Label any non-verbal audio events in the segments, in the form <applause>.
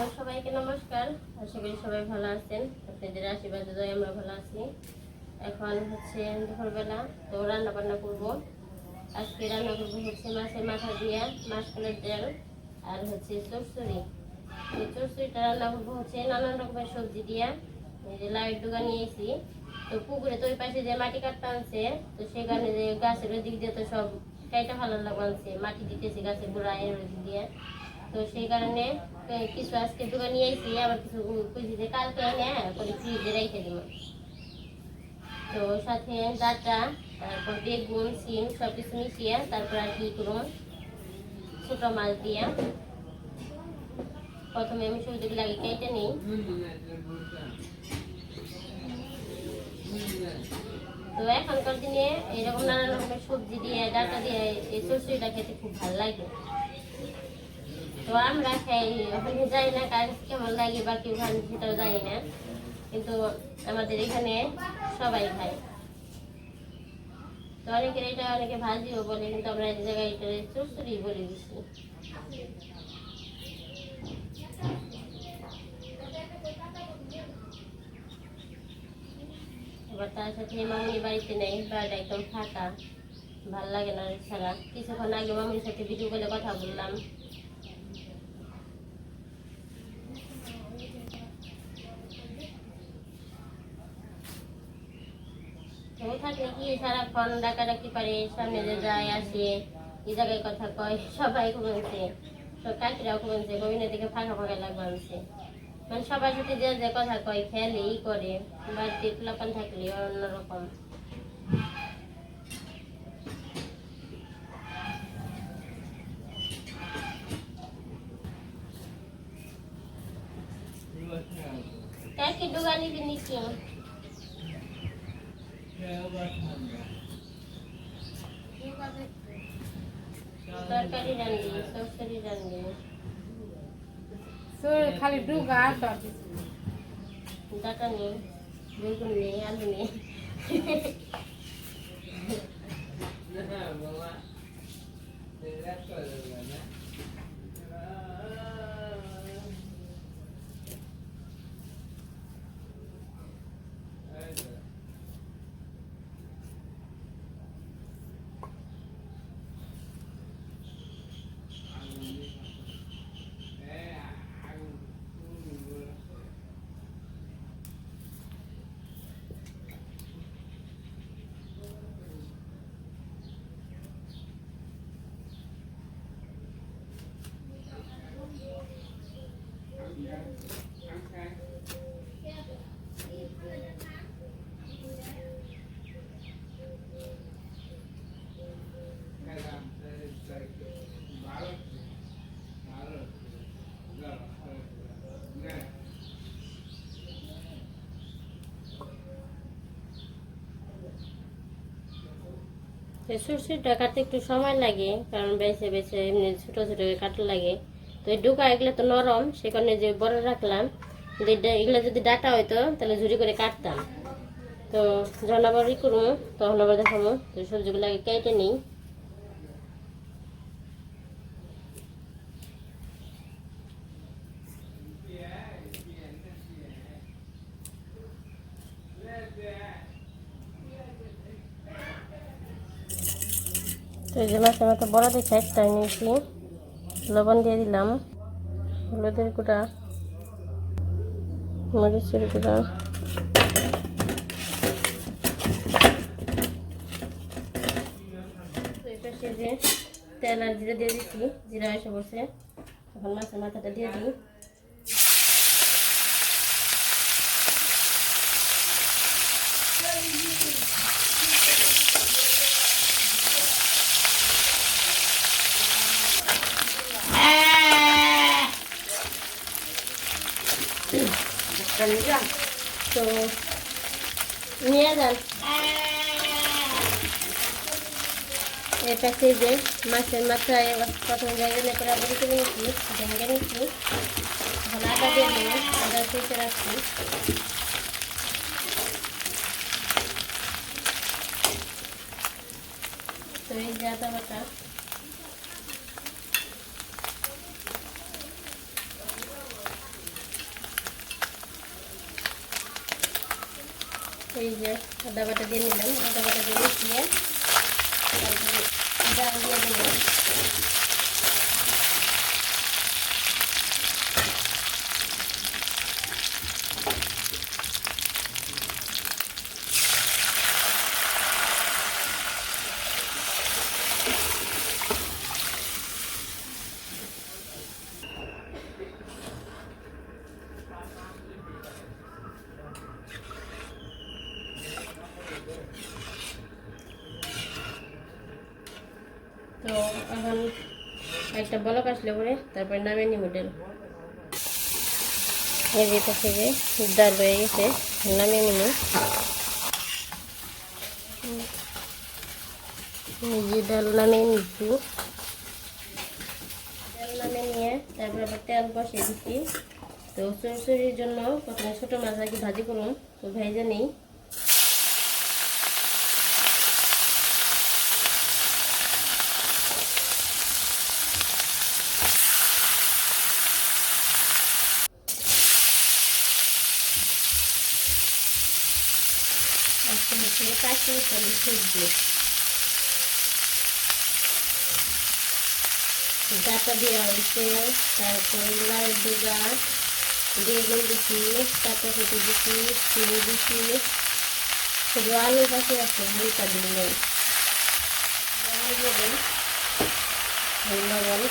সবাইকে নমস্কার। আশা করি সবাই ভালো আছেন। আপনাদের আশীর্বাদ দয়, আমরা ভালো আছি। এখন হচ্ছে দুপুরবেলা, তো রান্না বান্না করব। আজকে রান্না করব হচ্ছে মাছের মাথা দিয়ে, মাছগুলোর তেল আর হচ্ছে চরচড়ি এই চরচড়িটা রান্না করব হচ্ছে নানান রকমের সবজি দিয়ে। এই যে লাইট ডুগা নিয়েছি। তো পুকুরে তো ওই পাশে যে মাটি কাটতে আনছে, তো সেখানে যে গাছের ওই দিক দিয়ে তো সব কাইটা ভালো লাগছে মাটি দিতেছি গাছের এর ওই দিক দিয়ে। তো সেই কারণে কিছু আজকে দোকান আইসি আবার কিছু কইছি যে কালকে এনে করে ফ্রিজে রেখে দিব। তো সাথে ডাটা, তারপর বেগুন, সিম সব কিছু মিশিয়ে তারপর আর কি করুন ছোট মাছ দিয়া। প্রথমে আমি সবজিগুলো আগে কেটে নিই। তো এখনকার দিনে এরকম নানা রকমের সবজি দিয়ে, ডাটা দিয়ে এই সবজিটা খেতে খুব ভালো লাগে। তো আমরা ওখানে যাই না, কার কেমন লাগে বা কেউ খান সেটাও জানি না। কিন্তু আমাদের এখানে সবাই খায়। তো অনেকের এটা অনেকে ভাজিও বলে, কিন্তু আমরা এই জায়গায় এটা চুরচুরি বলে দিচ্ছি এবার তার সাথে মামনি বাড়িতে নেই, বাড়িটা একদম ফাঁকা। ভালো লাগে না ছাড়া কিছুক্ষণ আগে মামনির সাথে ভিডিও কলে কথা বললাম। কি সারাক্ষণ ডাকাডাকি পারে সামনে যে যায় আসে এই কথা কয়, সবাই ঘুমাচ্ছে সব কাকিরাও ঘুমাচ্ছে গভীর দিকে ফাঁকা ফাঁকা মানে সবার সাথে যে কথা কয় খেলে ই করে, বাড়িতে পোলাপান থাকলে অন্যরকম। কাকি দোকানি দিন খালি ডুগা আর ডাটা নেই বেগুন নেই আলু নেই। সর্ষেটা কাটতে একটু সময় লাগে, কারণ বেছে বেছে এমনি ছোটো ছোটো কাটা লাগে। তো এই ডুকা এগুলো তো নরম, সে কারণে যে বড় রাখলাম এগুলো যদি ডাটা হইতো, তাহলে ঝুড়ি করে কাটতাম। তো যখন আবার ই করব তখন আবার দেখাবো তো সবজিগুলো আগে কেটে নিই তো এই যে মাছের মতো বড় দেখে একটা নিয়েছি। লবণ দিয়ে দিলাম। হলুদের গুঁড়া। মরিচের গুঁড়া। তেল আর জিরা দিয়ে দিচ্ছি জিরা এসে বসে এখন মাছের মাথাটা দিয়ে দিই। তো নিয়ে যান এই পাশে যে মাছের মাথায় প্রথম জায়গায় নিয়ে করে আবার করে নিচ্ছি ভেঙে নিচ্ছি এখন আদা দিয়ে দেবো আদা শুকে রাখছি তো এই যে আদা বাটা এই যে আদা বাটা দিয়ে নিলাম। আদা বাটা দিয়ে দিয়ে তারপরে ডাল দিয়ে দিলাম তো এখন একটা বলক আসলে পরে, তারপরে নামে নিব ডাল এই যে থেকে ডাল হয়ে গেছে নামে নিব এই ডাল নামিয়ে নিচ্ছি। ডাল নামিয়ে নিয়ে তারপরে আবার তেল বসিয়ে দিচ্ছি। তো চরচড়ির জন্য প্রথমে ছোটো মাছ আর কি ভাজি করুন, তো ভেজে নেই আজকে হচ্ছে সবজি ডাটা দেওয়া হয়েছে, তারপরে লাল দুগা বেগুন দিছি কাঁচাকুটি দিছি চিনি দিছি শুধু আলু পাখি আছে আলুটা দিন নেই লবণ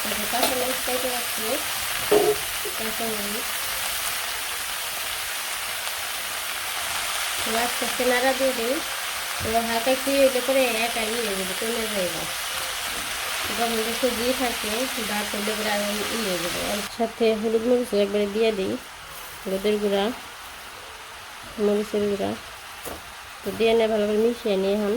তারপর কাঁচা মরিচ কেটে রাখছি কাঁচা মরিচ আস্তে আস্তে নাড়া দিয়ে দিই তো হালকা একটু এলে পরে একা ইয়ে হয়ে চলে কমে যাবে যখন সবজি থাকে, ভাত করলে পরে আর ইয়ে হয়ে যাবে সাথে হলুদ মরিচ একবারে দিয়ে দিই, হলুদের গুঁড়া, মরিচের গুঁড়া। তো দিয়ে নিয়ে ভালো করে মিশিয়ে নিই এখন।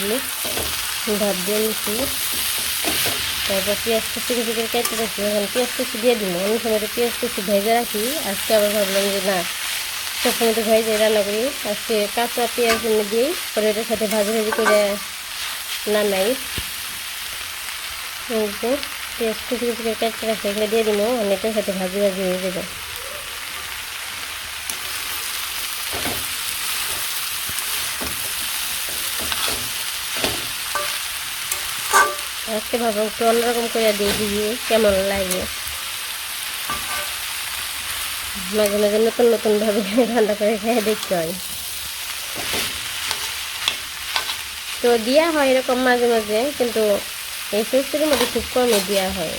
যে ভাত দিয়ে নিচ্ছি তারপর পেঁয়াজ কুচি কুচি এখন পেঁয়াজ কুচি দিয়ে দিন অন্য সময় তো পেঁয়াজ কুচি ভেজে আজকে আবার ভাবলাম যে না, সবসময় তো ভেজে রান্না আজকে কাঁচা পেঁয়াজ এনে এটার সাথে ভাজি ভাজি করে নামাই পেঁয়াজ কুচি কুচি করে কেটে দিয়ে অনেকটার সাথে ভাজি ভাজি হয়ে যাবে। আজকে ভাবলাম একটু অন্যরকম করে দিয়ে দিবি কেমন লাগে? মাঝে মাঝে নতুন নতুন ভাবে রান্না করে খেয়ে দেখতে হয়। তো দেওয়া হয় এরকম মাঝে মাঝে, কিন্তু এই সবজির মধ্যে খুব কমই দেওয়া হয়।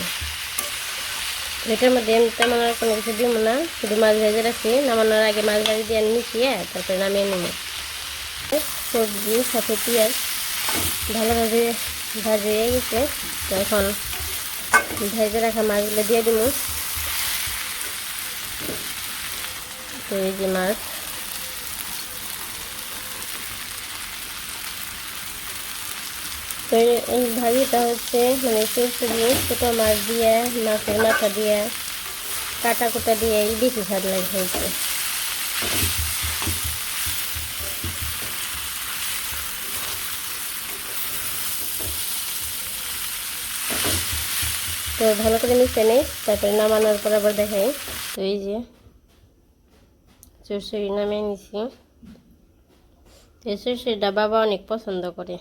এটার মধ্যে আমি তেমন আর কোনো কিছু দিব না, শুধু মাছ ভেজে রাখি নামানোর আগে মাছ ভাজি দিয়ে মিশিয়ে তারপরে নামিয়ে নিব সবজি, সাথে পেঁয়াজ, ভালোভাবে ভাজে হয়ে গেছে। তো এখন ভেজে রাখা মাছগুলো দিয়ে যে মাছ। তো এই ভাজিটা হচ্ছে মানে সরষে দিয়ে, ছোটো মাছ দিয়ে, মাছের মাথা দিয়ে কাটা কুটা দিয়ে, এই বেশি স্বাদ লাগে হয়েছে তো ভালো করে মিশে নেই, তারপরে নামানোর পর আবার দেখাই। তো এই যে সরষে নামিয়ে নিছি। এই সরষেটা বাবা অনেক পছন্দ করে।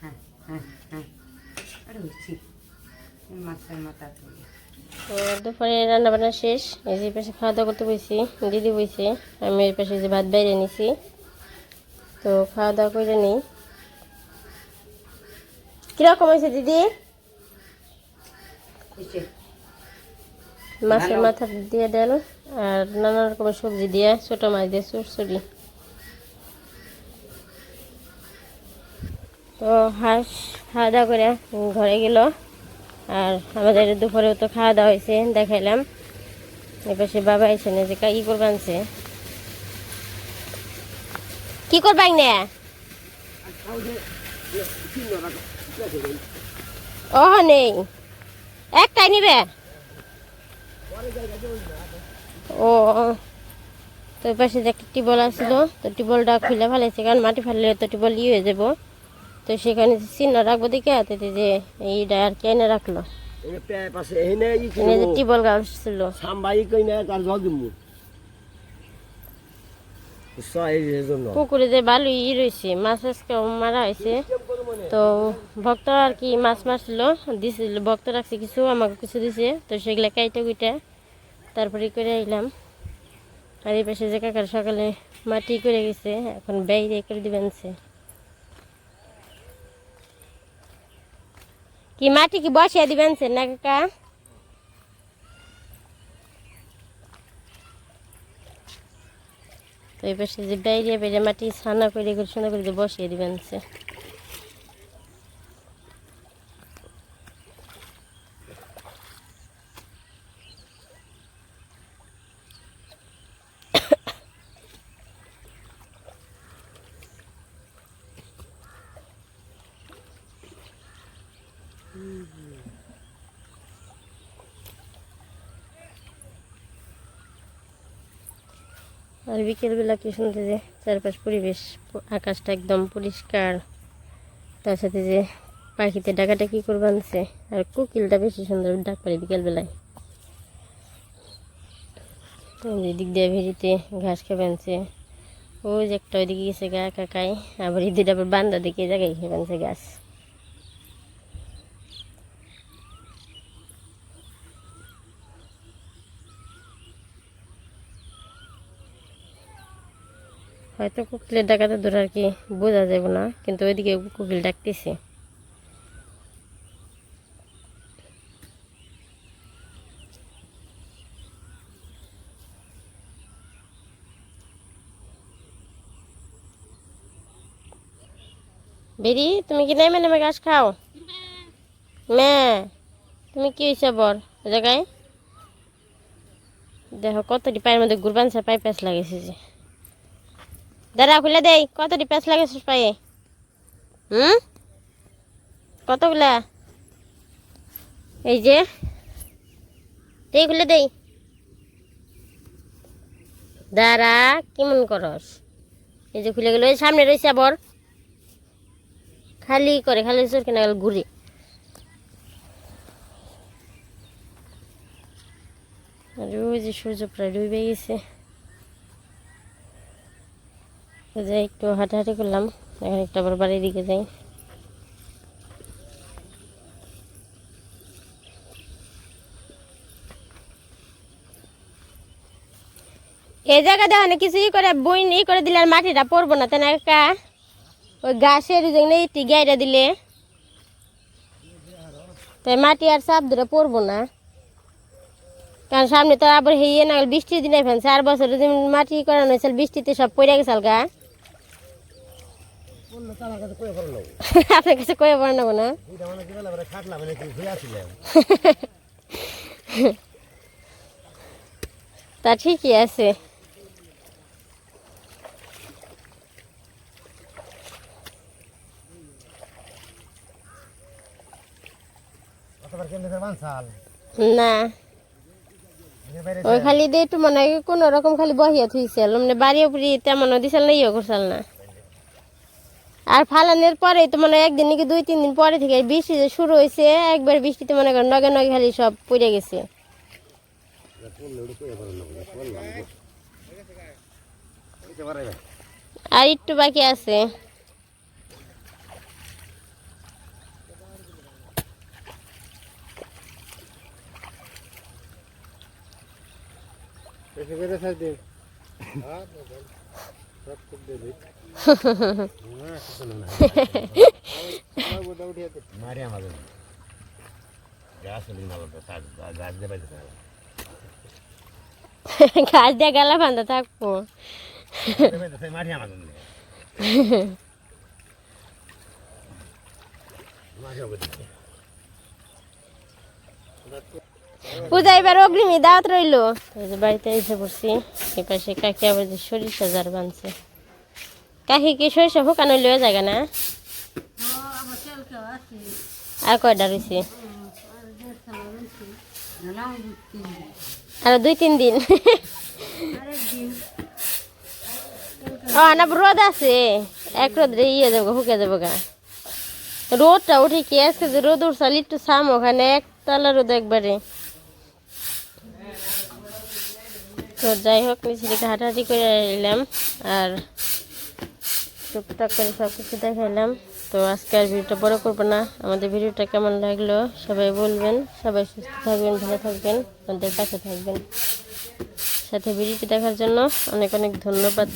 হ্যাঁ হ্যাঁ হ্যাঁ। আরে মাছের মাথা তুলি দুপুরে রান্না বান্না শেষ এই যে পাশে খাওয়া দাওয়া করতে বসছি দিদি বসে আমি এই পাশে যে ভাত বাইরে নিছি। তো খাওয়া দাওয়া করে নিই কীরকম হয়েছে দিদি? মাছের মাথা দিয়ে ডাল আর নানা রকমের সবজি দিয়ে ছোটো মাছ দিয়ে চুরচুরি। তো হাঁস খাওয়া দাওয়া করে ঘরে গেল। আর আমাদের দুপুরেও তো খাওয়া দাওয়া হয়েছে, দেখাইলাম। এপাশে বাবা এসে না যে কা- ই করবে আনছে। কি করবাই না ও নেই। একটাই নিবে? ও তো পাশে যে একটা টিবল আসছিল তো টিবলটা খুলে ফেলেছে কারণ মাটি ফেললে তো টিবল ইয়ে হয়ে যাব। তো সেখানে চিহ্ন রাখব দেখে হাতে যে এইটা আর কে এনে রাখল? টিবল গাছ ছিল। পুকুরে যে বালু ই রয়েছে মাছ আজকে মারা হয়েছে তো ভক্ত আর কি মাছ মারছিল দিছিল ভক্ত রাখছে কিছু আমাকে কিছু দিছে তো সেগুলা কাইটে কুইটা তারপরে করে আইলাম। আর এই পাশে যে কাকার সকালে মাটি করে গেছে এখন বাইরে করে দিবেন সে। কি মাটি কি বসিয়ে দিবেন সে না কাকা? তো এই পাশে যে বাইরে বাইরে মাটি ছানা করে সুন্দর করে বসিয়ে দিবেন সে। আর বিকেলবেলা কি শুনতে যে চারপাশ পরিবেশ, আকাশটা একদম পরিষ্কার। তার সাথে যে পাখিতে ডাকাডাকি করবে আনছে, আর কোকিলটা বেশি সুন্দর ডাক পারে বিকেলবেলায়। এই দিক দিয়ে ভেরিতে ঘাস খেয়ে আনছে। ওই যে একটা ওইদিকে গেছে গা কাকাই, আবার দুইটা আবার বান্দা দিকে জায়গায় খেয়ে আনছে গাছ। হয়তো কোকিলের ডাকাতে ধরে আর কি বোঝা যাবে না, কিন্তু ওইদিকে কোকিল ডাকতেছে। বেরি, তুমি কি নেমে নেমে ঘাস খাও? মে, তুমি কি হয়েছে বর এ জায়গায়? দেখো, কতটি পায়ের মধ্যে গুরবানসা পাই প্যাঁচ লাগেছে যে। দাঁড়া, খুলে দেই। কতটি প্যাঁচ লাগেছিস পায়ে? হুম? কতগুলা? এই যে। দেই, খুলে দেই। দাঁড়া কেমন করস? এই যে খুলে গেল। এই সামনে রয়েছে আবার। খালি করে, খালি চোর কেনা গেল ঘুরে। আর ওই যে সূর্য প্রায় ডুবে গেছে। তো যাই, একটু হাঁটাহাঁটি করলাম। এখন একটু আবার বাড়ির দিকে যাই। এই জায়গা দেখো কিছু ই করে বই ই করে দিলে আর মাটিটা পড়ব না, তাই না একা ওই গাছের জন্য ইটি গাইরা দিলে। তাই মাটি আর চাপ ধরে পড়ব না। কারণ সামনে তো আবার হেয়ে না বৃষ্টির দিনে ফেন চার বছর মাটি করানো হয়েছিল বৃষ্টিতে সব পড়ে গেছে গা আমার কাছে কই ভালো লাগে <laughs> আপনার কাছে কয়ে পড়ে নেব না? মানে <laughs> তা ঠিকই আছে। না। ওই খালি দিয়ে একটু মনে কোনো রকম খালি বহিয়া থুইছিল মানে বাড়ি উপরি তেমন দিছিল না ইয়ে করছিল না। আর ফালানোর পরে তো মনে একদিন নাকি দুই, তিন দিন পরে থেকে বৃষ্টি যে শুরু হয়েছে, একবার বৃষ্টিতে মনে করেন নগে নগে খালি সব পড়ে গেছে। আর একটু বাকি আছে। দিন গাছ হলি না বলতো গাছ দেবে গাছ দিয়ে গেলা বান্ধা থাকব মারি আমাদের মারি আমাদের পূজা এবার অগ্রিমী দাওয়াত রইল। বাড়িতে এসে পড়ছি পাশে কাকি আবার যে সরিষা জার বানছে। কাকি কি সরিষা শুকানো লয়ে জায়গা না? আর কয়টা রয়েছে আর দুই তিন দিন। ও না রোদ আছে। এক রোদ ইয়ে যাব হুকে যাব গা রোদটা উঠে কি? আজকে যে রোদ উঠছাল একটু সাম ওখানে, একতলা রোদ একবারে। তো যাই হোক নিচে দিকে হাঁটাহাঁটি করে এলাম আর টুকটাক করে সব কিছু দেখাইলাম। তো আজকে আর ভিডিওটা বড় করব না। আমাদের ভিডিওটা কেমন লাগল সবাই বলবেন। সবাই সুস্থ থাকবেন, ভালো থাকবেন, আমাদের কাছে থাকবেন। সাথে ভিডিওটি দেখার জন্য অনেক অনেক ধন্যবাদ।